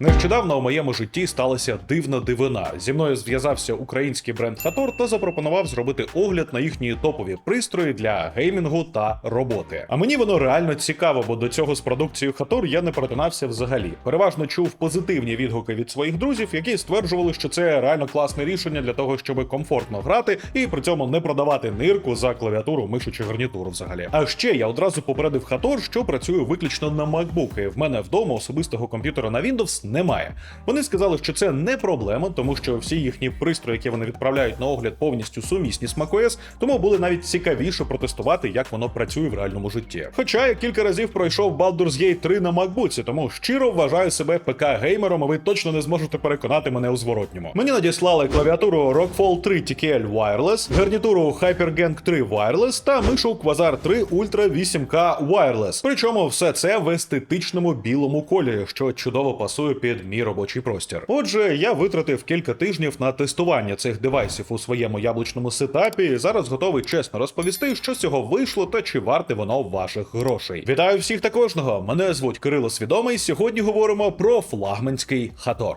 Нещодавно у моєму житті сталася дивна дивина. Зі мною зв'язався український бренд Хатор та запропонував зробити огляд на їхні топові пристрої для геймінгу та роботи. А мені воно реально цікаво, бо до цього з продукцією Хатор я не перетинався взагалі. Переважно чув позитивні відгуки від своїх друзів, які стверджували, що це реально класне рішення для того, щоб комфортно грати і при цьому не продавати нирку за клавіатуру, мишу чи гарнітуру взагалі. А ще я одразу попередив Хатор, що працюю виключно на MacBook, в мене вдома особистого комп'ютера на Windows немає. Вони сказали, що це не проблема, тому що всі їхні пристрої, які вони відправляють на огляд, повністю сумісні з macOS, тому буде навіть цікавіше протестувати, як воно працює в реальному житті. Хоча я кілька разів пройшов Baldur's Gate 3 на MacBook, тому щиро вважаю себе ПК-геймером, а ви точно не зможете переконати мене у зворотньому. Мені надіслали клавіатуру Rockfall 3 TKL Wireless, гарнітуру HyperGang 3 Wireless та мишу Quasar 3 Ultra 8K Wireless. Причому все це в естетичному білому кольорі, що чудово пасує під мій робочий простір. Отже, я витратив кілька тижнів на тестування цих девайсів у своєму яблучному сетапі. і Зараз готовий чесно розповісти, що з цього вийшло та чи варте воно ваших грошей. Вітаю всіх та кожного! Мене звуть Кирило Свідомий. Сьогодні говоримо про флагманський хатор.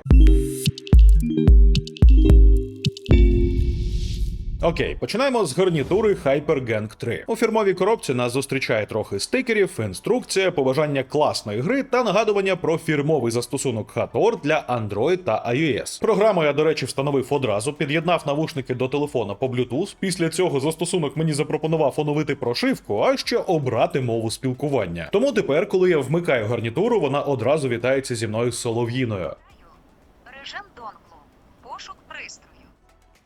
Окей, починаємо з гарнітури HyperGang 3. У фірмовій коробці нас зустрічає трохи стикерів, інструкція, побажання класної гри та нагадування про фірмовий застосунок Hator для Android та iOS. Програму я, до речі, встановив одразу, під'єднав навушники до телефона по Bluetooth. Після цього застосунок мені запропонував оновити прошивку, а ще обрати мову спілкування. Тому тепер, коли я вмикаю гарнітуру, вона одразу вітається зі мною солов'їною.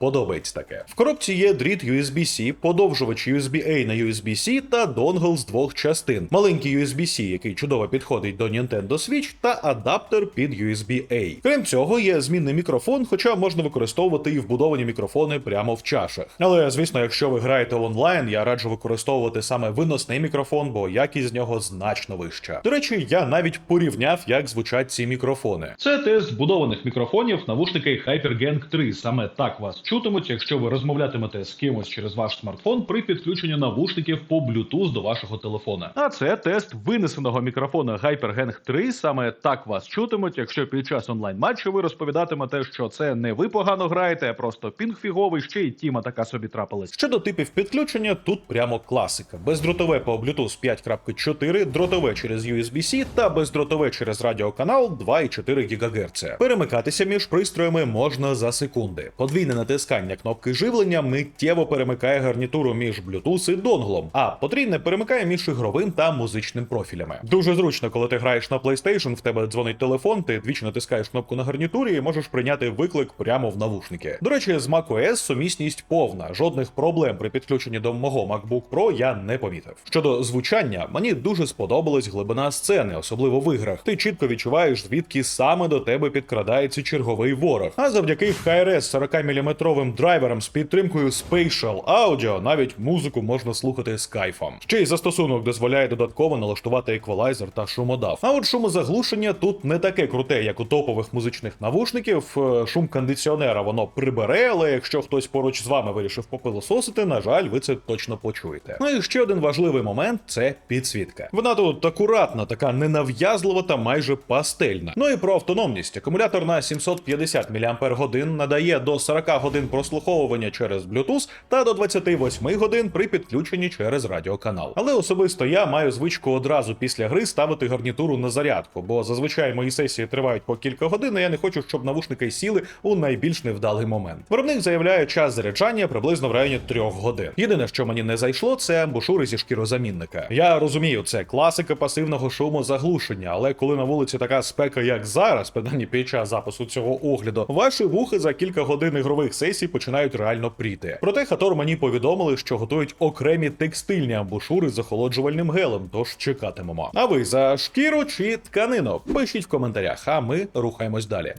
Подобається таке. В коробці є дріт USB-C, подовжувач USB-A на USB-C та донгл з двох частин. Маленький USB-C, який чудово підходить до Nintendo Switch, та адаптер під USB-A. Крім цього, є змінний мікрофон, хоча можна використовувати і вбудовані мікрофони прямо в чашах. Але звісно, якщо ви граєте онлайн, я раджу використовувати саме виносний мікрофон, бо якість з нього значно вища. До речі, я навіть порівняв, як звучать ці мікрофони. Це тест збудованих мікрофонів навушники HyperGang 3. Саме так вас чутимуть, якщо ви розмовлятимете з кимось через ваш смартфон при підключенні навушників по Bluetooth до вашого телефона. А це тест винесеного мікрофона HyperGang 3. Саме так вас чутимуть, якщо під час онлайн матчу ви розповідатимете, що це не ви погано граєте, а просто пінг фіговий, ще й тіма така собі трапилась. Щодо типів підключення, тут прямо класика: бездротове по Bluetooth 5.4, дротове через USB-C та бездротове через радіоканал 2,4 ГГц. Перемикатися між пристроями можна за секунди. Подвійне натискання кнопки живлення миттєво перемикає гарнітуру між Bluetooth і донглом, а потрійне перемикає між ігровим та музичним профілями. Дуже зручно, коли ти граєш на PlayStation, в тебе дзвонить телефон, ти двічі натискаєш кнопку на гарнітурі і можеш прийняти виклик прямо в навушники. До речі, з macOS сумісність повна. Жодних проблем при підключенні до мого MacBook Pro я не помітив. Щодо звучання, мені дуже сподобалась глибина сцени, особливо в іграх. Ти чітко відчуваєш, звідки саме до тебе підкрадається черговий ворог. А завдяки HRS 40 мм драйверам з підтримкою Spatial Audio навіть музику можна слухати з кайфом. Ще й застосунок дозволяє додатково налаштувати еквалайзер та шумодав. А от шумозаглушення тут не таке круте, як у топових музичних навушників. Е, Шум кондиціонера воно прибере, але якщо хтось поруч з вами вирішив попилососити, на жаль, ви це точно почуєте. Ну і ще один важливий момент це підсвітка. Вона тут акуратна, така ненав'язлива та майже пастельна. Ну і про автономність. Акумулятор на 750 мАч надає до 40 годин прослуховування через Bluetooth та до 28 годин при підключенні через радіоканал. Але особисто я маю звичку одразу після гри ставити гарнітуру на зарядку, бо зазвичай мої сесії тривають по кілька годин, і я не хочу, щоб навушники сіли у найбільш невдалий момент. Виробник заявляє час заряджання приблизно в районі 3 годин. Єдине, що мені не зайшло, це амбушури зі шкірозамінника. Я розумію, це класика пасивного шуму заглушення, але коли на вулиці така спека, як зараз, принаймні під час запису цього огляду, ваші вухи за кілька годин ігрових сесій починають реально пріти. Проте Хатор мені повідомили, що готують окремі текстильні амбушури з охолоджувальним гелем, тож чекатимемо. А ви за шкіру чи тканину? Пишіть в коментарях, а ми рухаємось далі.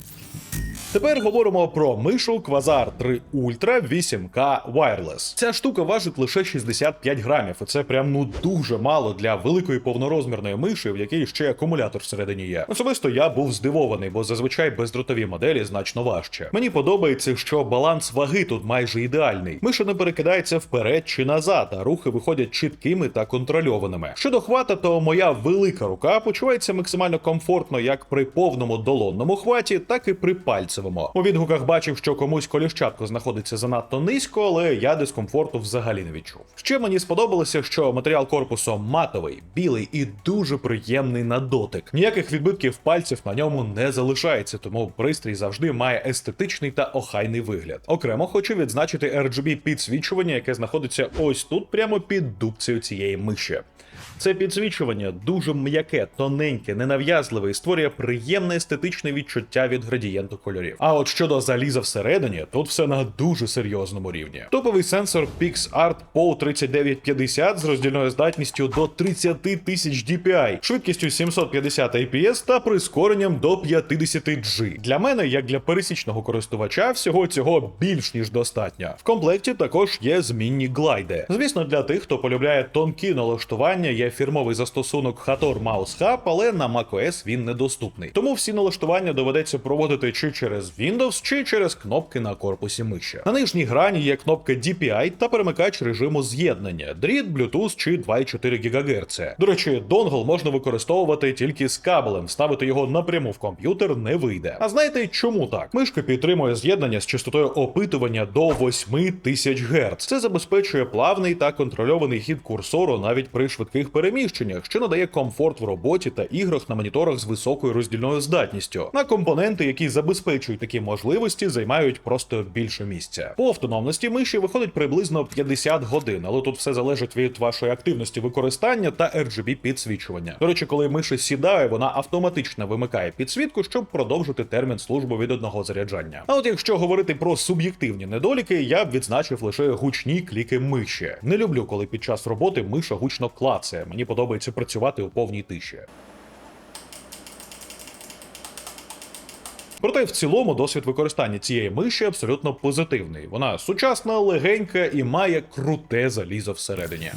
Тепер говоримо про мишу Quasar 3 Ultra 8K Wireless. Ця штука важить лише 65 грамів, і це прям ну дуже мало для великої повнорозмірної миші, в якій ще акумулятор всередині є. Особисто я був здивований, бо зазвичай бездротові моделі значно важче. Мені подобається, що баланс ваги тут майже ідеальний. Миша не перекидається вперед чи назад, а рухи виходять чіткими та контрольованими. Щодо хвата, то моя велика рука почувається максимально комфортно як при повному долонному хваті, так і при пальцевому. У відгуках бачив, що комусь коліщатко знаходиться занадто низько, але я дискомфорту взагалі не відчув. Ще мені сподобалося, що матеріал корпусу матовий, білий і дуже приємний на дотик. Ніяких відбитків пальців на ньому не залишається, тому пристрій завжди має естетичний та охайний вигляд. Окремо хочу відзначити RGB підсвічування, яке знаходиться ось тут, прямо під дубцею цієї миші. Це підсвічування дуже м'яке, тоненьке, ненав'язливе і створює приємне естетичне відчуття від градієнту кольорів. А от щодо заліза всередині, тут все на дуже серйозному рівні. Топовий сенсор PixArt PO 3950 з роздільною здатністю до 30 тисяч DPI, швидкістю 750 IPS та прискоренням до 50 G. Для мене, як для пересічного користувача, всього цього більш ніж достатньо. В комплекті також є змінні глайди. Звісно, для тих, хто полюбляє тонкі налаштування, є фірмовий застосунок Hator Mouse Hub, але на macOS він недоступний. Тому всі налаштування доведеться проводити чи через Windows, чи через кнопки на корпусі миші. На нижній грані є кнопка DPI та перемикач режиму з'єднання, дріт, Bluetooth чи 2,4 ГГц. До речі, донгл можна використовувати тільки з кабелем, ставити його напряму в комп'ютер не вийде. А знаєте чому так? Мишка підтримує з'єднання з частотою опитування до 8000 Гц. Це забезпечує плавний та контрольований хід курсору навіть при швидких переміщеннях, що надає комфорт в роботі та іграх на моніторах з високою роздільною здатністю. На компоненти, які забезпечують такі можливості, займають просто більше місця. По автономності миші виходить приблизно 50 годин, але тут все залежить від вашої активності використання та RGB підсвічування. До речі, коли миша сідає, вона автоматично вимикає підсвітку, щоб продовжити термін служби від одного заряджання. А от якщо говорити про суб'єктивні недоліки, я б відзначив лише гучні кліки миші. Не люблю, коли під час роботи миша гучно клацає. Мені подобається працювати у повній тиші. Проте в цілому досвід використання цієї миші абсолютно позитивний. Вона сучасна, легенька і має круте залізо всередині.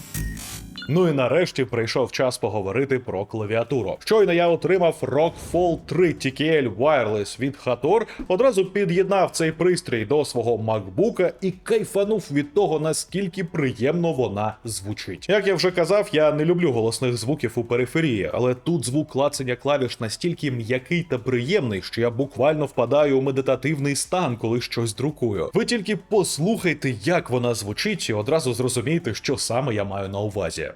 Ну і нарешті прийшов час поговорити про клавіатуру. Щойно я отримав Rockfall 3 TKL Wireless від Hator, одразу під'єднав цей пристрій до свого MacBook і кайфанув від того, наскільки приємно вона звучить. Як я вже казав, я не люблю голосних звуків у периферії, але тут звук клацання клавіш настільки м'який та приємний, що я буквально впадаю у медитативний стан, коли щось друкую. Ви тільки послухайте, як вона звучить, і одразу зрозумієте, що саме я маю на увазі.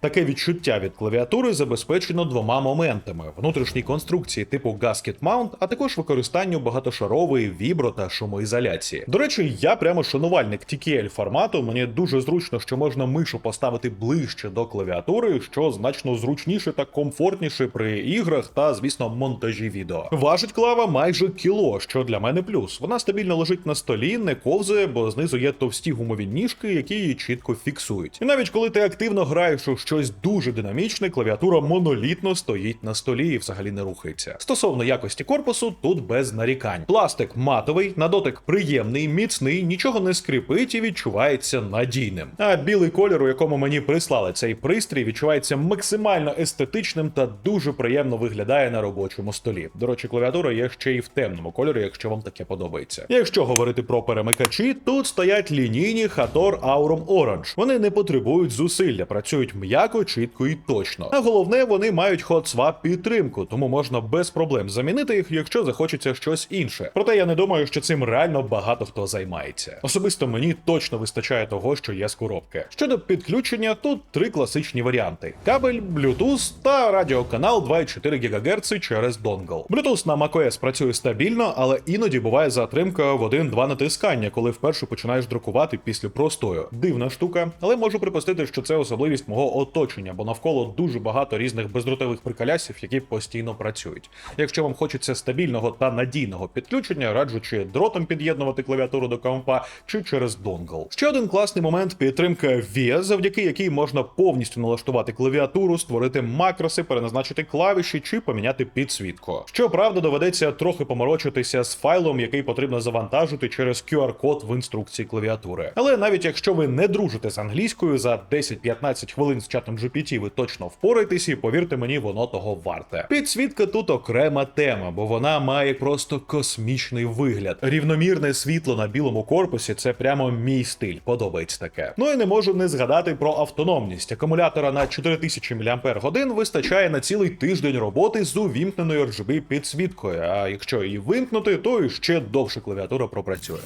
Таке відчуття від клавіатури забезпечено двома моментами: внутрішній конструкції типу Gasket Mount, а також використанню багатошарової вібро та шумоізоляції. До речі, я прямо шанувальник TKL формату. Мені дуже зручно, що можна мишу поставити ближче до клавіатури, що значно зручніше та комфортніше при іграх та, звісно, монтажі відео. Важить клава майже кіло, що для мене плюс. Вона стабільно лежить на столі, не ковзає, бо знизу є товсті гумові ніжки, які її чітко фіксують. І навіть коли ти активно граєш у щось дуже динамічне, клавіатура монолітно стоїть на столі і взагалі не рухається. Стосовно якості корпусу, тут без нарікань. Пластик матовий, на дотик приємний, міцний, нічого не скрипить і відчувається надійним. А білий колір, у якому мені прислали цей пристрій, відчувається максимально естетичним та дуже приємно виглядає на робочому столі. До речі, клавіатура є ще й в темному кольорі, якщо вам таке подобається. Якщо говорити про перемикачі, тут стоять лінійні Hator Aurum Orange. Вони не потребують зусилля, працюють м'яко, чітко і точно. А головне, вони мають hot-swap підтримку, тому можна без проблем замінити їх, якщо захочеться щось інше. Проте я не думаю, що цим реально багато хто займається. Особисто мені точно вистачає того, що є з коробки. Щодо підключення, тут три класичні варіанти: кабель, Bluetooth та радіоканал 2,4 ГГц через донгл. Bluetooth на macOS працює стабільно, але іноді буває затримка в 1-2 натискання, коли вперше починаєш друкувати після простою. Дивна штука, але можу припустити, що це особливість мого от оточення, бо навколо дуже багато різних бездротових приколясів, які постійно працюють. Якщо вам хочеться стабільного та надійного підключення, раджу чи дротом під'єднувати клавіатуру до компа, чи через донгл. Ще один класний момент підтримка VIA, завдяки якій можна повністю налаштувати клавіатуру, створити макроси, переназначити клавіші чи поміняти підсвітку. Щоправда, доведеться трохи поморочитися з файлом, який потрібно завантажити через QR-код в інструкції клавіатури. Але навіть якщо ви не дружите з англійською, за 10-15 хвилин з чатом GPT ви точно впораєтесь, і повірте мені, воно того варте. Підсвітка тут окрема тема, бо вона має просто космічний вигляд. Рівномірне світло на білому корпусі це прямо мій стиль. Подобається таке. Ну і не можу не згадати про автономність. Акумулятора на 4000 мАч вистачає на цілий тиждень роботи з увімкненою RGB підсвіткою. А якщо її вимкнути, то і ще довше клавіатура пропрацює.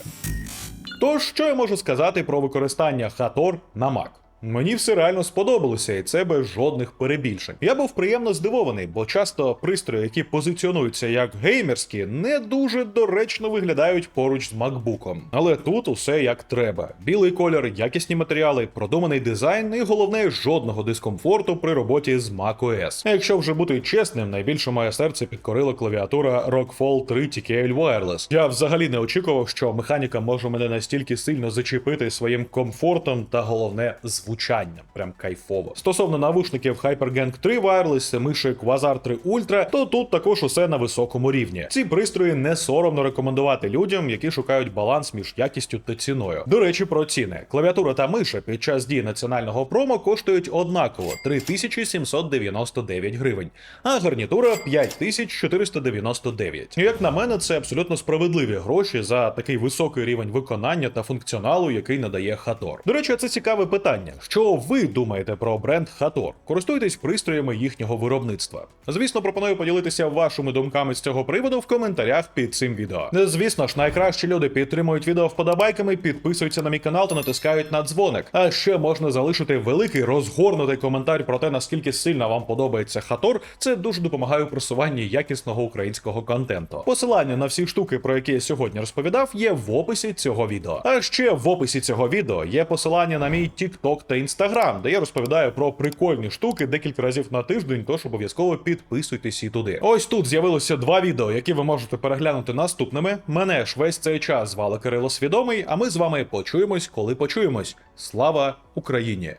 Тож, що я можу сказати про використання Hator на Mac? Мені все реально сподобалося, і це без жодних перебільшень. Я був приємно здивований, бо часто пристрої, які позиціонуються як геймерські, не дуже доречно виглядають поруч з MacBook. Але тут усе як треба: білий колір, якісні матеріали, продуманий дизайн, і головне жодного дискомфорту при роботі з macOS. Якщо вже бути чесним, найбільше моє серце підкорила клавіатура Rockfall 3 TKL Wireless. Я взагалі не очікував, що механіка може мене настільки сильно зачепити своїм комфортом та головне звучанням. Прям кайфово. Стосовно навушників HyperGang 3 Wireless, миші Quasar 3 Ultra, то тут також усе на високому рівні. Ці пристрої не соромно рекомендувати людям, які шукають баланс між якістю та ціною. До речі, про ціни. Клавіатура та миша під час дії національного промо коштують однаково 3799 гривень, а гарнітура 5499. Як на мене, це абсолютно справедливі гроші за такий високий рівень виконання та функціоналу, який надає Hator. До речі, це цікаве питання. Що ви думаєте про бренд Hator? Користуйтесь пристроями їхнього виробництва. Звісно, пропоную поділитися вашими думками з цього приводу в коментарях під цим відео. Звісно ж, найкращі люди підтримують відео вподобайками, підписуються на мій канал та натискають на дзвоник. А ще можна залишити великий розгорнутий коментар про те, наскільки сильно вам подобається Hator. Це дуже допомагає у просуванні якісного українського контенту. Посилання на всі штуки, про які я сьогодні розповідав, є в описі цього відео. А ще в описі цього відео є посилання на мій TikTok та інстаграм, де я розповідаю про прикольні штуки декілька разів на тиждень, тож обов'язково підписуйтесь і туди. Ось тут з'явилося два відео, які ви можете переглянути наступними. Мене ж весь цей час звали Кирило Свідомий, а ми з вами почуємось, коли почуємось. Слава Україні!